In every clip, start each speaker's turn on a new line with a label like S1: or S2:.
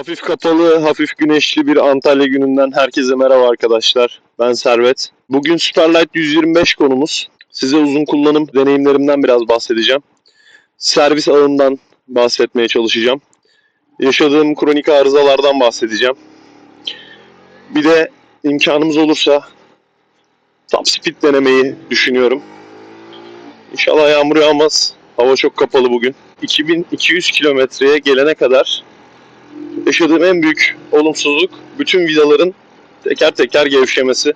S1: Hafif kapalı, hafif güneşli bir Antalya gününden herkese merhaba arkadaşlar. Ben Servet. Bugün Superlight 125 konumuz. Size uzun kullanım deneyimlerimden biraz bahsedeceğim. Servis ağından bahsetmeye çalışacağım. Yaşadığım kronik arızalardan bahsedeceğim. Bir de imkanımız olursa top speed denemeyi düşünüyorum. İnşallah yağmur yağmaz. Hava çok kapalı bugün. 2200 kilometreye gelene kadar yaşadığım en büyük olumsuzluk bütün vidaların teker teker gevşemesi.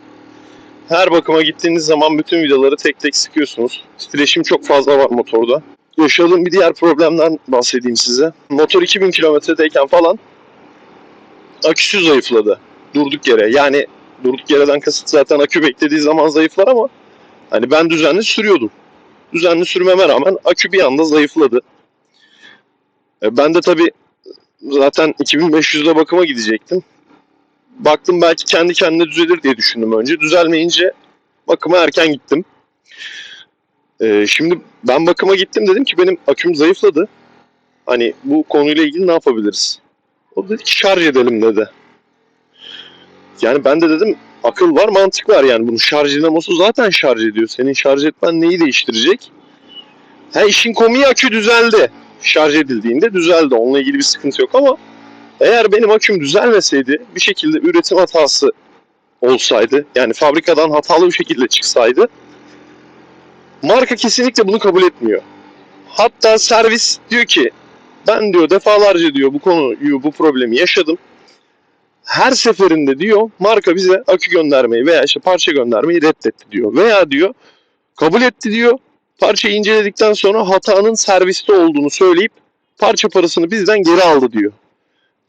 S1: Her bakıma gittiğiniz zaman bütün vidaları tek tek sıkıyorsunuz. Titreşim çok fazla var motorda. Yaşadığım bir diğer problemden bahsedeyim size. Motor 2000 kilometredeyken falan aküsü zayıfladı. Durduk yere. Yani durduk yereden kasıt zaten akü beklediği zaman zayıflar ama hani ben düzenli sürüyordum. Düzenli sürmeme rağmen akü bir anda zayıfladı. E, Ben de tabii zaten 2500'de bakıma gidecektim. Baktım belki kendi kendine düzelir diye düşündüm önce. Düzelmeyince bakıma erken gittim. Ee, şimdi ben bakıma gittim dedim ki benim aküm zayıfladı. Hani bu konuyla ilgili ne yapabiliriz? O dedi ki şarj edelim dedi. Yani ben de dedim akıl var mantık var yani bunu şarj dinamosu zaten şarj ediyor. Senin şarj etmen neyi değiştirecek? Ha işin komiği akü düzeldi şarj edildiğinde düzeldi. Onunla ilgili bir sıkıntı yok ama eğer benim aküm düzelmeseydi bir şekilde üretim hatası olsaydı yani fabrikadan hatalı bir şekilde çıksaydı marka kesinlikle bunu kabul etmiyor. Hatta servis diyor ki ben diyor defalarca diyor bu konuyu bu problemi yaşadım. Her seferinde diyor marka bize akü göndermeyi veya işte parça göndermeyi reddetti diyor. Veya diyor kabul etti diyor parçayı inceledikten sonra hatanın serviste olduğunu söyleyip parça parasını bizden geri aldı diyor.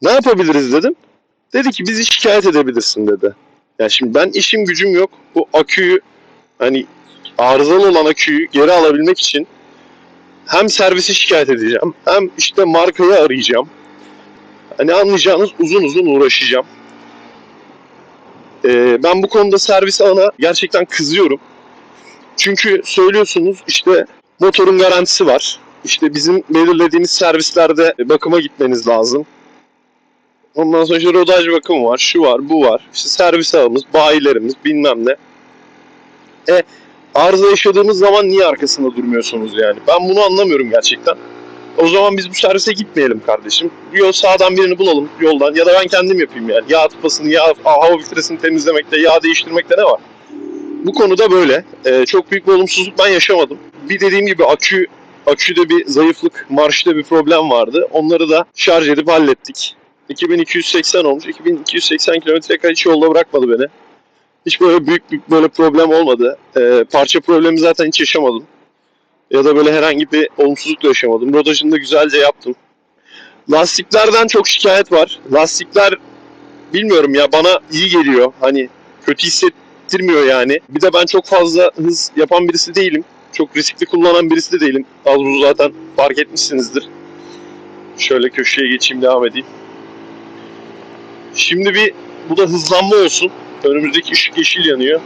S1: Ne yapabiliriz dedim. Dedi ki bizi şikayet edebilirsin dedi. Ya şimdi ben işim gücüm yok. Bu aküyü hani arızalı olan aküyü geri alabilmek için hem servisi şikayet edeceğim hem işte markayı arayacağım. Hani anlayacağınız uzun uzun uğraşacağım. Ee, ben bu konuda servis ağına gerçekten kızıyorum. Çünkü söylüyorsunuz işte motorun garantisi var. İşte bizim belirlediğimiz servislerde bakıma gitmeniz lazım. Ondan sonra işte rodaj bakımı var, şu var, bu var. İşte servis ağımız, bayilerimiz bilmem ne. E arıza yaşadığımız zaman niye arkasında durmuyorsunuz yani? Ben bunu anlamıyorum gerçekten. O zaman biz bu servise gitmeyelim kardeşim. Bir yol sağdan birini bulalım yoldan ya da ben kendim yapayım yani. Yağ tıpasını, yağ, hava filtresini temizlemekte, yağ değiştirmekte ne var? Bu konuda böyle. Ee, çok büyük bir olumsuzluk ben yaşamadım. Bir dediğim gibi akü aküde bir zayıflık, marşta bir problem vardı. Onları da şarj edip hallettik. 2280 olmuş. 2280 kilometre hiç yolda bırakmadı beni. Hiç böyle büyük bir böyle problem olmadı. Ee, parça problemi zaten hiç yaşamadım. Ya da böyle herhangi bir olumsuzluk da yaşamadım. Rodajını da güzelce yaptım. Lastiklerden çok şikayet var. Lastikler bilmiyorum ya bana iyi geliyor. Hani kötü hisset hissettirmiyor yani. Bir de ben çok fazla hız yapan birisi değilim. Çok riskli kullanan birisi de değilim. Az buz zaten fark etmişsinizdir. Şöyle köşeye geçeyim devam edeyim. Şimdi bir bu da hızlanma olsun. Önümüzdeki ışık yeşil yanıyor.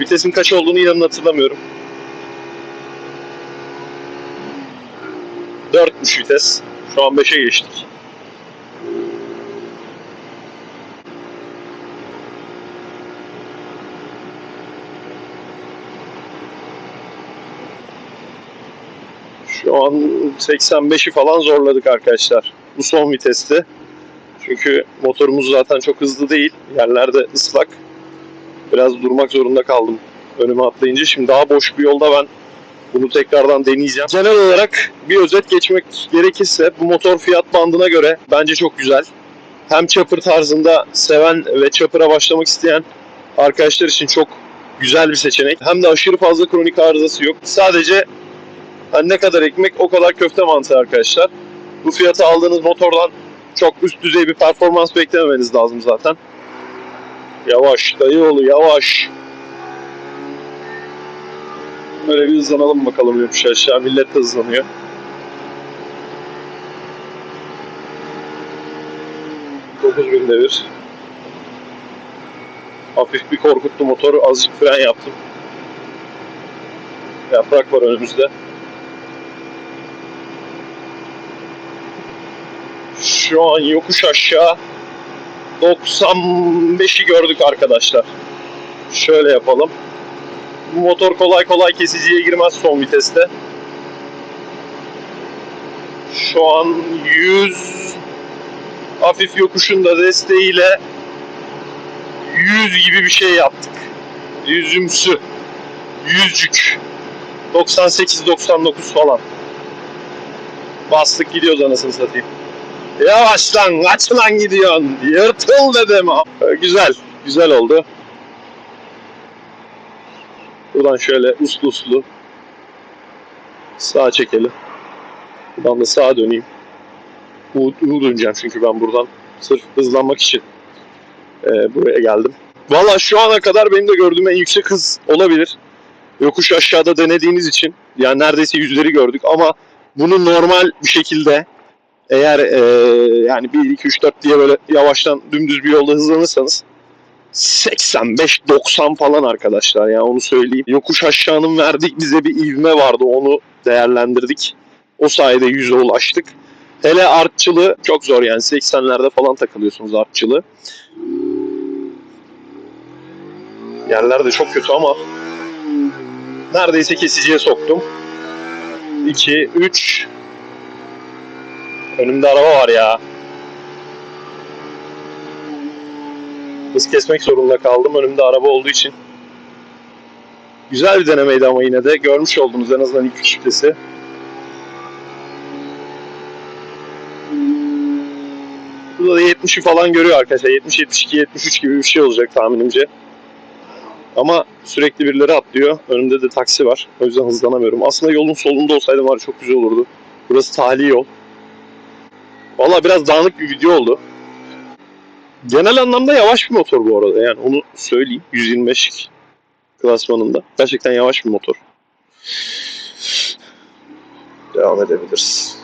S1: Vitesin kaç olduğunu inanın hatırlamıyorum. 4'müş vites. Şu an 5'e geçtik. Şu an 85'i falan zorladık arkadaşlar. Bu son viteste. Çünkü motorumuz zaten çok hızlı değil. Yerlerde ıslak. Biraz durmak zorunda kaldım önüme atlayınca. Şimdi daha boş bir yolda ben bunu tekrardan deneyeceğim. Genel olarak bir özet geçmek gerekirse bu motor fiyat bandına göre bence çok güzel. Hem chopper tarzında seven ve chopper'a başlamak isteyen arkadaşlar için çok güzel bir seçenek. Hem de aşırı fazla kronik arızası yok. Sadece Hani ne kadar ekmek o kadar köfte mantığı arkadaşlar. Bu fiyata aldığınız motordan çok üst düzey bir performans beklememeniz lazım zaten. Yavaş dayı oğlu yavaş. Böyle bir hızlanalım bakalım yokuş aşağı. Millet de hızlanıyor. Dokuz bin devir. Hafif bir korkuttu motoru. Azıcık fren yaptım. Yaprak var önümüzde. Şu an yokuş aşağı 95'i gördük arkadaşlar. Şöyle yapalım. Bu motor kolay kolay kesiciye girmez son viteste. Şu an 100 hafif yokuşun da desteğiyle 100 gibi bir şey yaptık. Yüzümsü. Yüzcük. 98-99 falan. Bastık gidiyoruz anasını satayım. Yavaş lan kaç lan gidiyorsun? Yırtıl dedim. Ee, Güzel. Güzel oldu. Buradan şöyle uslu uslu sağa çekelim. Buradan da sağa döneyim. U, U döneceğim çünkü ben buradan sırf hızlanmak için e, buraya geldim. Valla şu ana kadar benim de gördüğüm en yüksek hız olabilir. Yokuş aşağıda denediğiniz için yani neredeyse yüzleri gördük ama bunu normal bir şekilde eğer e, yani 1 2 3 4 diye böyle yavaştan dümdüz bir yolda hızlanırsanız 85-90 falan arkadaşlar yani onu söyleyeyim. Yokuş aşağının verdik bize bir ivme vardı onu değerlendirdik. O sayede 100'e ulaştık. Hele artçılı çok zor yani 80'lerde falan takılıyorsunuz artçılı. Yerler de çok kötü ama neredeyse kesiciye soktum. 2, 3 Önümde araba var ya. Hız kesmek zorunda kaldım önümde araba olduğu için. Güzel bir denemeydi ama yine de görmüş oldunuz en azından ilk şüphesi. Burada da 70'i falan görüyor arkadaşlar. 70, 72, 73 gibi bir şey olacak tahminimce. Ama sürekli birileri atlıyor. Önümde de taksi var. O yüzden hızlanamıyorum. Aslında yolun solunda olsaydım var çok güzel olurdu. Burası tali yol. Valla biraz dağınık bir video oldu. Genel anlamda yavaş bir motor bu arada. Yani onu söyleyeyim. 125 klasmanında. Gerçekten yavaş bir motor. Devam edebiliriz.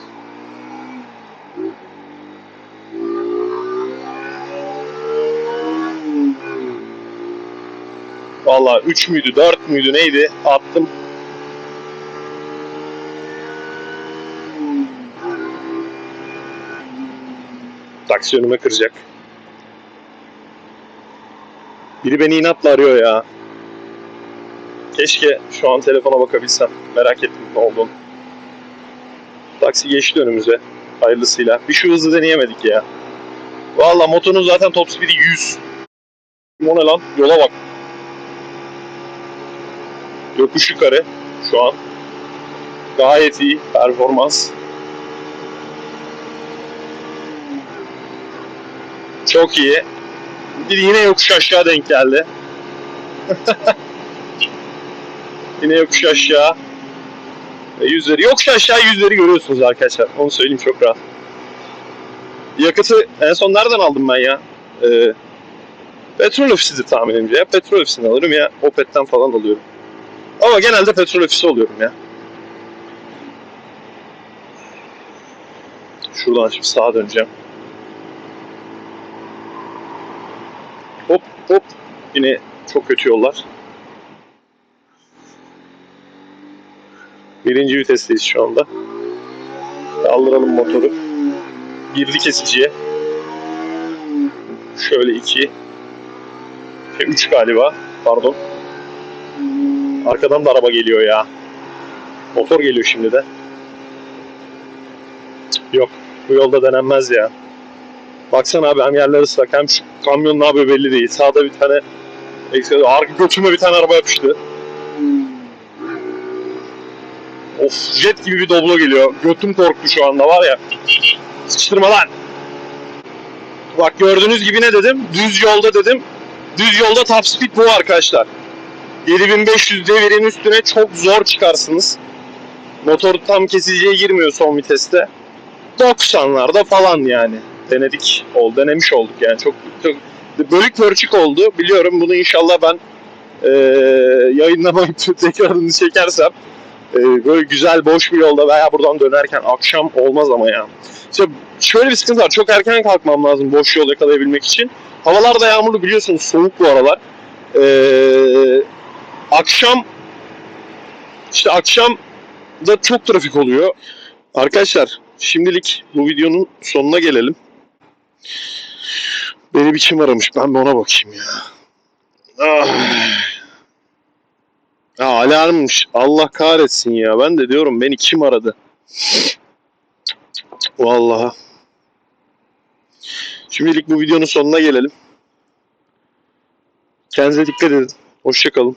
S1: Valla 3 müydü 4 müydü neydi attım. Taksi önüme kıracak. Biri beni inatla arıyor ya. Keşke şu an telefona bakabilsem. Merak ettim ne olduğunu. Taksi geçti önümüze. Hayırlısıyla. Bir şu hızı deneyemedik ya. Valla motorun zaten top speed'i 100. O ne lan? Yola bak. Yokuş yukarı şu an. Gayet iyi performans. Çok iyi. Bir yine yokuş aşağı denk geldi. yine yokuş aşağı. Ve yüzleri. Yokuş aşağı yüzleri görüyorsunuz arkadaşlar. Onu söyleyeyim çok rahat. Yakıtı en son nereden aldım ben ya? Ee, petrol ofisidir tahminimce. Ya petrol ofisinden alırım ya Opet'ten falan alıyorum. Ama genelde petrol ofisi oluyorum ya. Şuradan şimdi sağa döneceğim. Hop hop. Yine çok kötü yollar. Birinci vitesteyiz şu anda. Kaldıralım motoru. Girdi kesiciye. Şöyle iki. Şey, üç galiba. Pardon. Arkadan da araba geliyor ya. Motor geliyor şimdi de. Yok. Bu yolda denenmez ya. Baksana abi hem yerler ıslak hem şu kamyon ne yapıyor belli değil. Sağda bir tane arka götüme bir tane araba yapıştı. Of jet gibi bir doblo geliyor. Götüm korktu şu anda var ya. Sıçtırma lan. Bak gördüğünüz gibi ne dedim? Düz yolda dedim. Düz yolda top speed bu arkadaşlar. 7500 devirin üstüne çok zor çıkarsınız. Motor tam kesiciye girmiyor son viteste. 90'larda falan yani. Denedik. Ol, denemiş olduk yani. Çok, çok bölük pörçük oldu. Biliyorum bunu inşallah ben eee yayınlamayıp tekrarını çekersem eee, böyle güzel boş bir yolda veya buradan dönerken akşam olmaz ama ya. İşte şöyle bir sıkıntı var. Çok erken kalkmam lazım boş yol yakalayabilmek için. Havalar da yağmurlu biliyorsunuz. Soğuk bu aralar. Eee akşam işte akşam da çok trafik oluyor. Arkadaşlar şimdilik bu videonun sonuna gelelim. Beni bir kim aramış? Ben bir ona bakayım ya. Ah. Ha, alarmmış. Allah kahretsin ya. Ben de diyorum beni kim aradı? Vallahi. Şimdilik bu videonun sonuna gelelim. Kendinize dikkat edin. Hoşçakalın.